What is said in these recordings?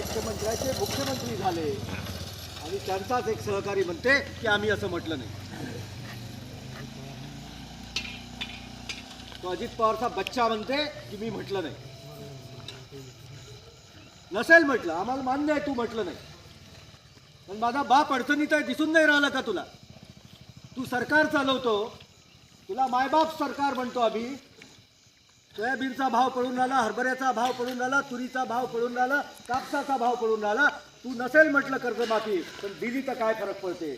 मुख्यमंत्र्याचे मुख्यमंत्री झाले. आणि त्यांचाच एक सहकारी म्हणते की आम्ही असं म्हटलं नाही. तो अजित पवारचा बच्चा म्हणते की मी म्हटलं नाही. नसेल म्हटलं आम्हाला मान्य आहे तू म्हटलं नाही. पण माझा बाप अडचणीत आहे दिसून नाही राहिलं का तुला? तू सरकार चालवतो तुला मायबाप सरकार म्हणतो आम्ही सोयाबीनचा भाव पडून राहिला हरभऱ्याचा भाव पडून राहिला तुरीचा भाव पडून राहिला कापसाचा भाव पडून राहिला. तू नसेल म्हटलं कर्जमाफी पण दिली तर काय फरक पडते?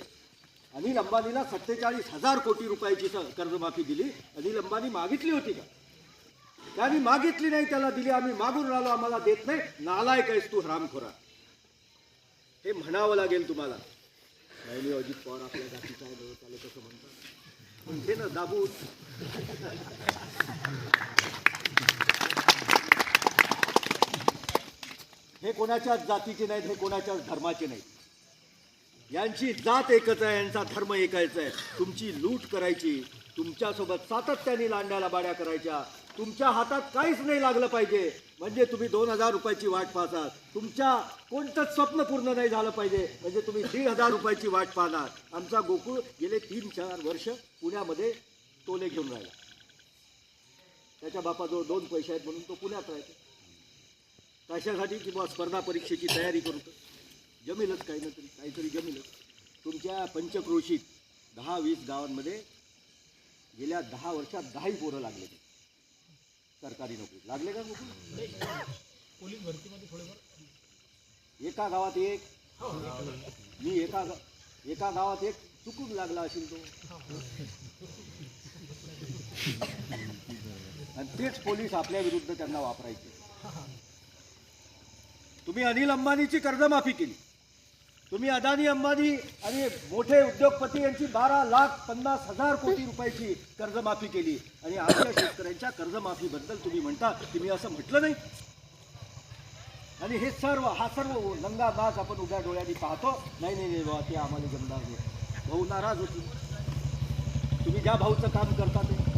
अनिल अंबानीला सत्तेचाळीस हजार कोटी रुपयाची कर्जमाफी दिली. अनिल अंबानी मागितली होती का? त्यांनी मागितली नाही त्याला दिली. आम्ही मागून राहिलो आम्हाला देत नाही. नालायक आहेस तू हरामखोरा. हे म्हणावं लागेल तुम्हाला. नाही अजित पवार आपल्या जातीचा आहे बरोबर चालत म्हणतात. पण घे ना दाबून. हे कोणाच्याच जातीचे नाहीत हे कोणाच्याच धर्माचे नाहीत. यांची जात एकच आहे यांचा धर्म एकायचा आहे. तुमची लूट करायची तुमच्यासोबत सातत्याने लांड्याला बाड्या करायच्या. तुमच्या हातात काहीच नाही लागलं पाहिजे. म्हणजे तुम्ही दोन हजार रुपयाची वाट पाहतात. तुमच्या कोणतंच स्वप्न पूर्ण नाही झालं पाहिजे. म्हणजे तुम्ही दीड हजार रुपयाची वाट पाहणार. आमचा गोकुळ गेले तीन चार वर्ष पुण्यामध्ये टोले घेऊन राहिला. त्याच्या बापाजवळ दोन पैसे आहेत म्हणून तो पुण्यात राहतो. कशासाठी किंवा स्पर्धा परीक्षेची तयारी करतो? जमेलच काही ना तरी काहीतरी जमेलच. तुमच्या पंचक्रोशीत दहा वीस गावांमध्ये गेल्या दहा वर्षात दहाही पोरं लागले ते. सरकारी नोकरी. लागले का नोकरी पोलीस भरतीमध्ये थोडेफार. एका गावात एक. मी एका एका गावात एक. चुकून लागला असेल तो. आणि तेच पोलीस आपल्या विरुद्ध त्यांना वापरायचे. तुम्ही अनिल अंबानीची कर्जमाफी केली. तुम्ही अदानी अंबानी आणि मोठे उद्योगपती यांची बारा लाख पन्नास हजार कोटी रुपयाची कर्जमाफी केली. आणि आमच्या शेतकऱ्यांच्या कर्जमाफीबद्दल तुम्ही म्हणता की मी असं म्हटलं नाही. आणि हे सर्व हा सर्व नंगा नाच आपण उभ्या डोळ्यांनी पाहतो. नाही नाही नाही बाबा ते आम्हाला जमणार नाही. भाऊ नाराज होती तुम्ही ज्या भाऊचं काम करता ते.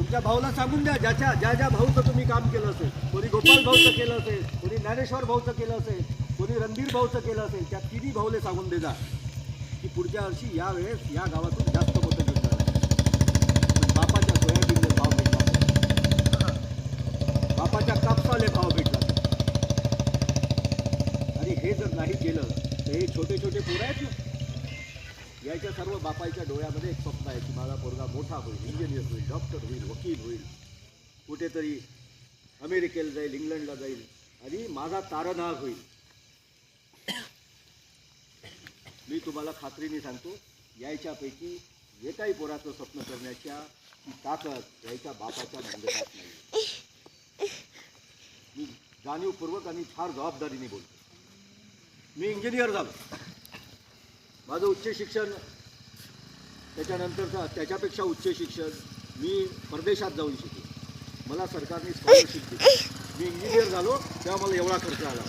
तुमच्या भाऊला सांगून द्या ज्याच्या ज्या ज्या भाऊचं तुम्ही काम केलं असेल कोणी गोपाल भाऊचं केलं असेल कोणी ज्ञानेश्वर भाऊचं केलं असेल कोणी रणधीर भाऊचं केलं असेल त्या तिन्ही भाऊले सांगून दे जा. की पुढच्या वर्षी या वेळेस या गावातून जास्त मतं पण बापाच्या सोयाबीनले भाव भेटला बापाच्या कापसाले भाव भेटला आणि हे जर नाही केलं तर हे छोटे छोटे पोरं आहेत ना याच्या सर्व बापाच्या डोळ्यामध्ये एक स्वप्न आहे की माझा पोरगा मोठा होईल इंजिनियर होईल डॉक्टर होईल वकील होईल. कुठेतरी अमेरिकेला जाईल इंग्लंडला जाईल आणि माझा तारणहार होईल. मी तुम्हाला खात्रीने सांगतो यायच्यापैकी एकाही पोराचं स्वप्न करण्याच्या ती ताकद यायच्या बापाच्या नाही. मी जाणीवपूर्वक आणि फार जबाबदारीने बोलतो. मी इंजिनियर झालो. माझं उच्च शिक्षण त्याच्यानंतरचं त्याच्यापेक्षा उच्च शिक्षण मी परदेशात जाऊन शिकलो. मला सरकारने स्कॉलरशिप दिली. मी इंजिनियर झालो तेव्हा मला एवढा खर्च आला.